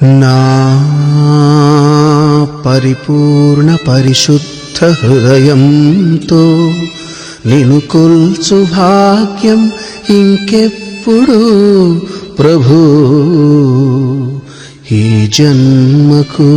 నా పరిపూర్ణ పరిశుద్ధ హృదయంతో నిను కొల్చు భాగ్యం ఇంకెప్పుడు ప్రభు. ఈ జన్మకు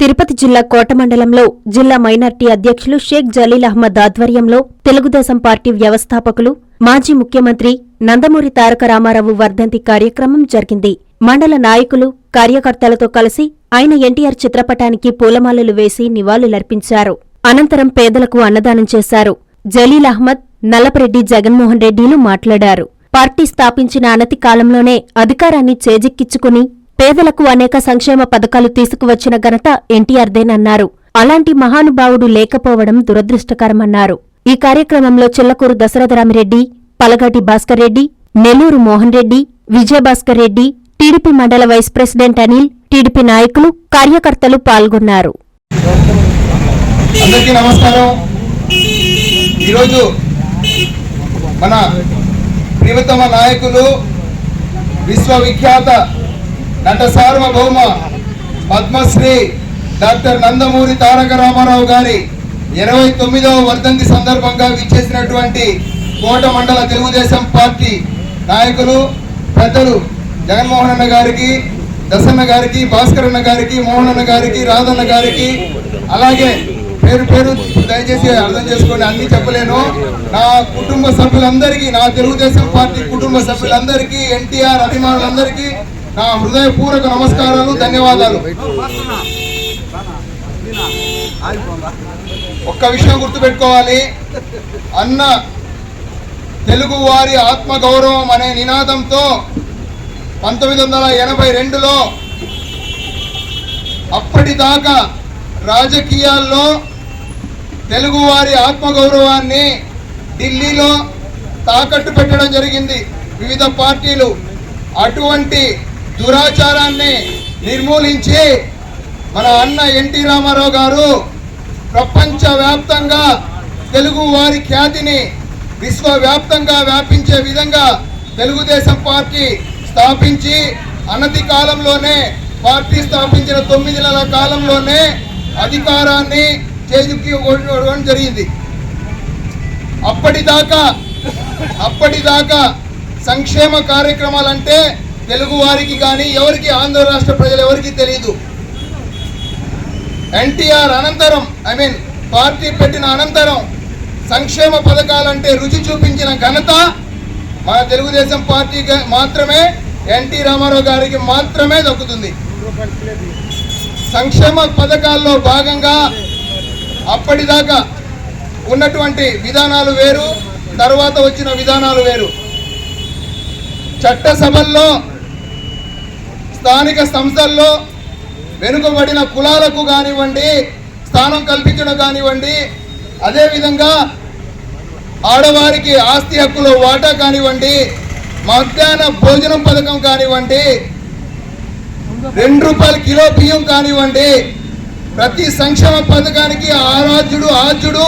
తిరుపతి జిల్లా కోట మండలంలో జిల్లా మైనార్టీ అధ్యక్షులు షేక్ జలీల్ అహ్మద్ ఆధ్వర్యంలో తెలుగుదేశం పార్టీ వ్యవస్థాపకులు మాజీ ముఖ్యమంత్రి నందమూరి తారక రామారావు వర్ధంతి కార్యక్రమం జరిగింది. మండల నాయకులు కార్యకర్తలతో కలిసి ఆయన ఎన్టీఆర్ చిత్రపటానికి పూలమాలలు వేసి నివాళులర్పించారు. అనంతరం పేదలకు అన్నదానం చేశారు. జలీల్ అహ్మద్ నల్లపరెడ్డి జగన్మోహన్ రెడ్డిలు మాట్లాడారు. పార్టీ స్థాపించిన అనతి కాలంలోనే అధికారాన్ని చేజిక్కించుకుని పేదలకు అనేక సంక్షేమ పథకాలు తీసుకువచ్చిన ఘనత ఎన్టీఆర్దేనన్నారు. అలాంటి మహానుభావుడు లేకపోవడం దురదృష్టకరమన్నారు. ఈ కార్యక్రమంలో చిల్లకూరు దశరథరామిరెడ్డి పలగాటి భాస్కర్ రెడ్డి నెల్లూరు మోహన్ రెడ్డి విజయభాస్కర్ రెడ్డి టీడీపీ మండల వైస్ ప్రెసిడెంట్ అనిల్ టీడీపీ నాయకులు కార్యకర్తలు పాల్గొన్నారు. అందరికీ నమస్కారం. ఈరోజు మన ప్రియతమ నాయకులు విశ్వవిఖ్యాత నట సార్వభౌమ పద్మశ్రీ డాక్టర్ నందమూరి తారక రామారావు గారి ఇరవై తొమ్మిదవ వర్ధంతి సందర్భంగా విచ్చేసినటువంటి కోట మండల తెలుగుదేశం పార్టీ నాయకులు పెద్దలు జగన్మోహన్ అన్న గారికి దశన్న గారికి భాస్కర్ అన్న గారికి మోహన్ అన్న గారికి రాధన్న గారికి అలాగే పేరు పేరు దయచేసి అర్థం చేసుకొని అన్ని చెప్పలేను. నా కుటుంబ సభ్యులందరికీ నా తెలుగుదేశం పార్టీ కుటుంబ సభ్యులందరికీ ఎన్టీఆర్ అభిమానులందరికీ నా హృదయపూర్వక నమస్కారాలు ధన్యవాదాలు. ఒక్క విషయం గుర్తుపెట్టుకోవాలి. అన్న తెలుగు వారి ఆత్మగౌరవం అనే నినాదంతో పంతొమ్మిది వందల ఎనభై రెండులో అప్పటిదాకా రాజకీయాల్లో తెలుగువారి ఆత్మగౌరవాన్ని ఢిల్లీలో తాకట్టు పెట్టడం జరిగింది. వివిధ పార్టీలు అటువంటి దురాచారాన్ని నిర్మూలించి మన అన్న ఎన్టీ రామారావు గారు ప్రపంచవ్యాప్తంగా తెలుగు వారి ఖ్యాతిని విశ్వవ్యాప్తంగా వ్యాపించే విధంగా తెలుగుదేశం పార్టీ స్థాపించి అనతి కాలంలోనే పార్టీ స్థాపించిన తొమ్మిది నెలల కాలంలోనే అధికారాన్ని చేజుక్కి ఉండడం జరిగింది. అప్పటిదాకా అప్పటిదాకా సంక్షేమ కార్యక్రమాలంటే తెలుగు వారికి కానీ ఎవరికి ఆంధ్ర రాష్ట్ర ప్రజలు ఎవరికి తెలియదు ఎన్టీఆర్ అనంతరం ఐ మీన్ పార్టీ పెట్టిన అనంతరం సంక్షేమ పథకాలంటే రుచి చూపించిన ఘనత మన తెలుగుదేశం పార్టీ మాత్రమే ఎన్టీ రామారావు గారికి మాత్రమే దక్కుతుంది. సంక్షేమ పథకాల్లో భాగంగా అప్పటిదాకా ఉన్నటువంటి విధానాలు వేరు తర్వాత వచ్చిన విధానాలు వేరు. చట్టసభల్లో స్థానిక సంస్థల్లో వెనుకబడిన కులాలకు కానివ్వండి స్థానం కల్పించడం కానివ్వండి అదేవిధంగా ఆడవారికి ఆస్తి హక్కులో వాటా కానివ్వండి మధ్యాహ్న భోజనం పథకం కానివ్వండి రెండు రూపాయల కిలో బియ్యం కానివ్వండి ప్రతి సంక్షేమ పథకానికి ఆరాధ్యుడు ఆద్యుడు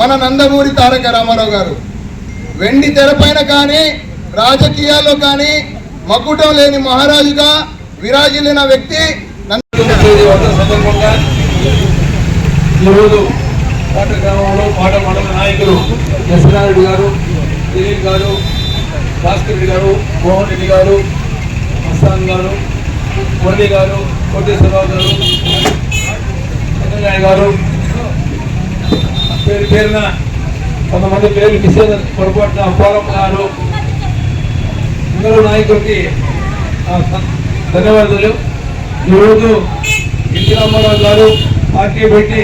మన నందమూరి తారక రామారావు గారు. వెండి తెరపైన కానీ రాజకీయాల్లో కానీ మకుటం లేని మహారాజుగా విరాజిల్లిన వ్యక్తి తొమ్మిది వందల సందర్భంగా ఈరోజు పాట గ్రామంలో పాట మండల నాయకులు యశ్వనారెడ్డి గారు దిలీప్ గారు భాస్కర్ రెడ్డి గారు మోహన్ రెడ్డి గారు మస్తాన్ గారు మురళి గారు కోటేశ్వరరావు గారు వెంకయ్య గారు. పేరు పేరున కొంతమంది పేరు నిషేధ పొరపాటున అప్పారమ్మ గారు. అందరూ నాయకులకి ధన్యవాదాలు. ఈరోజు ఎన్టీ రామారావు గారు పార్టీ పెట్టి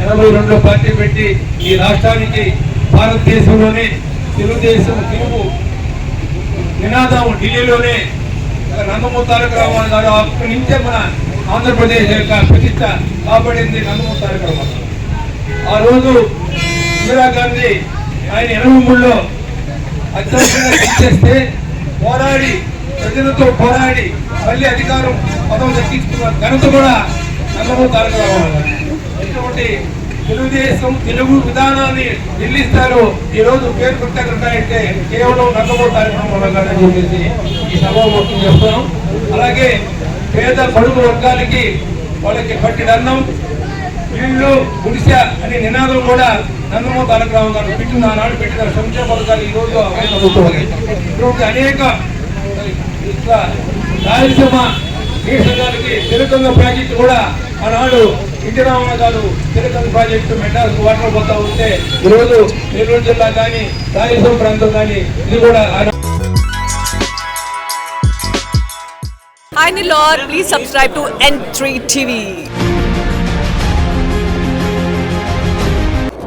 ఎనభై రెండులో పార్టీ పెట్టి ఈ రాష్ట్రానికి భారతదేశంలోనే తెలుగుదేశం తెలుగు నినాదం ఢిల్లీలోనే నందమూరి తారక రామారావు గారు అక్కడి నుంచే మన ఆంధ్రప్రదేశ్ యొక్క ప్రతిష్ట కాపాడింది నందమూరి తారక రామారావు ఆ రోజు ఇందిరా గాంధీ ఆయన ఎనభై మూడులో అత్యవసరంగా తీసేస్తే పోరాడి ప్రజలతో పోరాడి మళ్ళీ అధికారం పదవి దక్కించుకున్న ఘనత కూడా నందమూరి తారక ఇటువంటి తెలుగుదేశం తెలుగు విధానాన్ని నిలిస్తారో ఈ రోజు పేరు పెట్టారంటే కేవలం నందమూరి కార్యక్రమం చెప్పేసి ఈ సభ మొత్తం చేస్తున్నాం. అలాగే పేద బడుగు వర్గాలకి వాళ్ళకి పట్టిన అన్నం ఇళ్ళు గుడిస అనే నినాదం కూడా నందమూరి తారక రావు గారు పెట్టిన ఆనాడు పెట్టిన సంక్షేమ పథకాలు ఈ రోజు అవే ఇటువంటి అనేక రాయలసీమ దేశానికి తిరుకంగ ప్రాజెక్టు కూడా ఆనాడు ఇంటి రామణ గారు తిరుకంగ ప్రాజెక్టు మెడ్రాస్ వాటర్ పోతా ఉంటే ఈరోజు నెల్లూరు జిల్లా కానీ రాయలసీమ ప్రాంతం కానీ ఇది కూడా ఆనాడు Hi Nilor, please subscribe to N3 TV.